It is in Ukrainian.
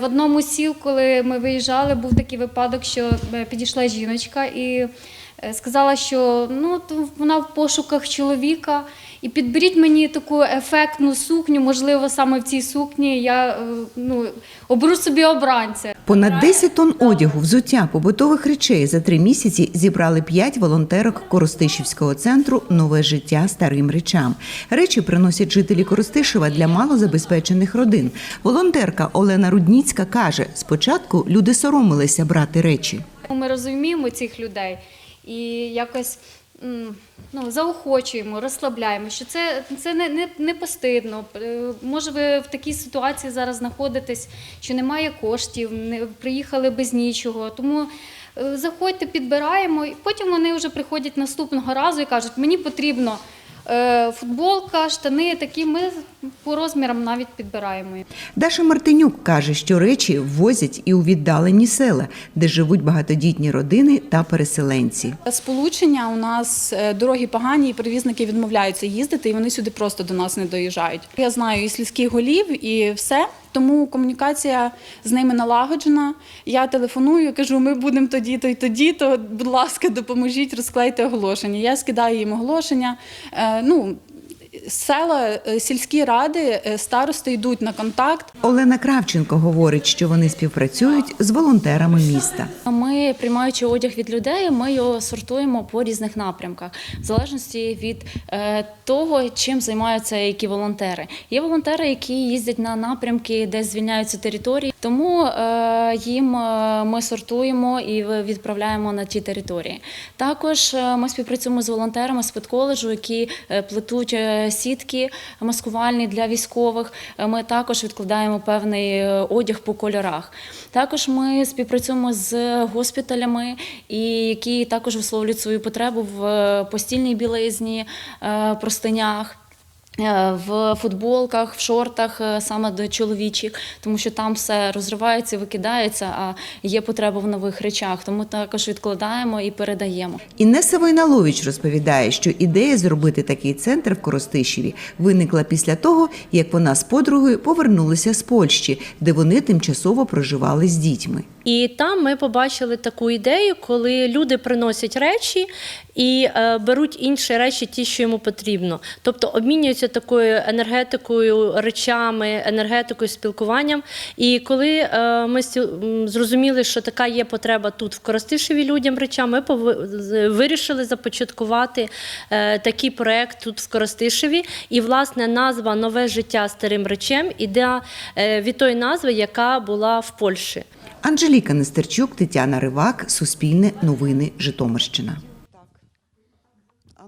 В одному сіл, коли ми виїжджали, був такий випадок, що е, підійшла жіночка і сказала, що ну, вона в пошуках чоловіка. І підберіть мені таку ефектну сукню, можливо, саме в цій сукні я е, ну, оберу собі обранця. Понад 10 тонн одягу, взуття, побутових речей за три місяці зібрали п'ять волонтерок Коростишівського центру Нове життя старим речам. Речі приносять жителі Коростишева для малозабезпечених родин. Волонтерка Олена Рудніцька каже: спочатку люди соромилися брати речі. Ми розуміємо цих людей і якось ну, заохочуємо, розслабляємо, що це, це не, не, не постидно. Е, Може, ви в такій ситуації зараз знаходитесь, що немає коштів, не, приїхали без нічого. Тому е, заходьте, підбираємо, і потім вони вже приходять наступного разу і кажуть, мені потрібно. Е, Футболка, штани такі, ми по розмірам навіть підбираємо. Даша Мартинюк каже, що речі ввозять і у віддалені села, де живуть багатодітні родини та переселенці. Сполучення у нас е, дороги погані, і перевізники відмовляються їздити, і вони сюди просто до нас не доїжджають. Я знаю і сільських голів, і все. Тому комунікація з ними налагоджена. Я телефоную, кажу, ми будемо тоді, то й тоді. То, будь ласка, допоможіть, розклейте оголошення. Я скидаю їм оголошення. Е, ну, села, е, сільські ради, е, старости йдуть на контакт. Олена Кравченко говорить, що вони співпрацюють з волонтерами міста. Ми, приймаючи одяг від людей, ми його сортуємо по різних напрямках, в залежності від е, того, чим займаються які волонтери. Є волонтери, які їздять на напрямки, де звільняються території, тому е, їм е, ми сортуємо і відправляємо на ті території. Також е, ми співпрацюємо з волонтерами з педколеджу, які плетуть сітки маскувальні для військових. Ми також відкладаємо певний одяг по кольорах. Також ми співпрацюємо з госпіталями, і які також висловлюють свою потребу в постільній білизні, простинях. Е, В футболках, в шортах е, саме до чоловічих, тому що там все розривається, викидається, а є потреба в нових речах. Тому також відкладаємо і передаємо. Інеса Войналович розповідає, що ідея зробити такий центр в Коростишеві виникла після того, як вона з подругою повернулися з Польщі, де вони тимчасово проживали з дітьми. І там ми побачили таку ідею, коли люди приносять речі і е, беруть інші речі, ті, що йому потрібно. Тобто обмінюються такою енергетикою, речами, енергетикою, спілкуванням. І коли е, ми зрозуміли, що така є потреба тут в Коростишеві людям речам, ми вирішили започаткувати е, такий проект тут в Коростишеві. І, власне, назва Нове життя старим речем іде від тої назви, яка була в Польщі. Анжеліка Нестерчук, Тетяна Ривак, Суспільне новини, Житомирщина.